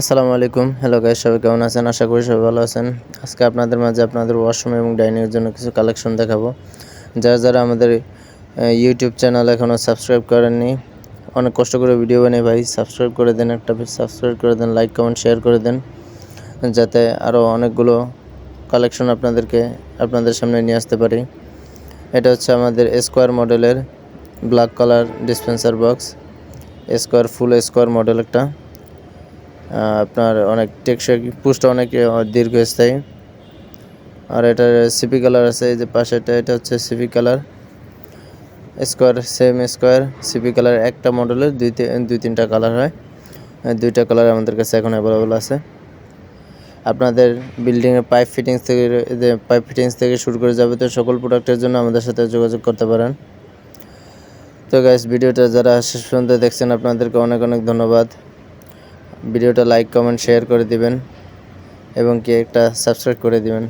আসসালামু আলাইকুম। Hello guys সবাই কেমন আছেন? আশা করি সবাই ভালো আছেন। আজকে আপনাদের মাঝে আপনাদের ওয়াশরুম এবং ডাইনিংয়ের জন্য কিছু কালেকশন দেখাবো। যারা যারা আমাদের ইউটিউব চ্যানেল এখনও সাবস্ক্রাইব করেননি, অনেক কষ্ট করে ভিডিও বানিয়ে ভাই সাবস্ক্রাইব করে দেন একটা সাবস্ক্রাইব করে দেন লাইক কমেন্ট শেয়ার করে দেন, যাতে আরও অনেকগুলো কালেকশন আপনাদেরকে, আপনাদের সামনে নিয়ে আসতে পারি। এটা হচ্ছে আমাদের স্কোয়ার মডেলের black colour dispenser box square full square model একটা। আপনার অনেক টেকসই পুষটা অনেক দীর্ঘস্থায়ী। আর এটার সিপি কালার আছে, এই যে পাশেটা এটা হচ্ছে CP colour square same square CP colour একটা মডেলের দুই তি- দুই তিনটা কালার হয়। দুইটা কালার আমাদের কাছে এখন অ্যাভেলেবল আছে। আপনাদের বিল্ডিংয়ের পাইপ ফিটিংস থেকে পাইপ ফিটিংস থেকে শুরু করে যাবতীয় সকল প্রোডাক্টের জন্য আমাদের সাথে যোগাযোগ করতে পারেন। তো গাইস ভিডিওটা যারা শেষ পর্যন্ত দেখছেন, আপনাদেরকে অনেক অনেক ধন্যবাদ। ভিডিওটা লাইক কমেন্ট শেয়ার করে দিবেন এবং কি একটা সাবস্ক্রাইব করে দিবেন।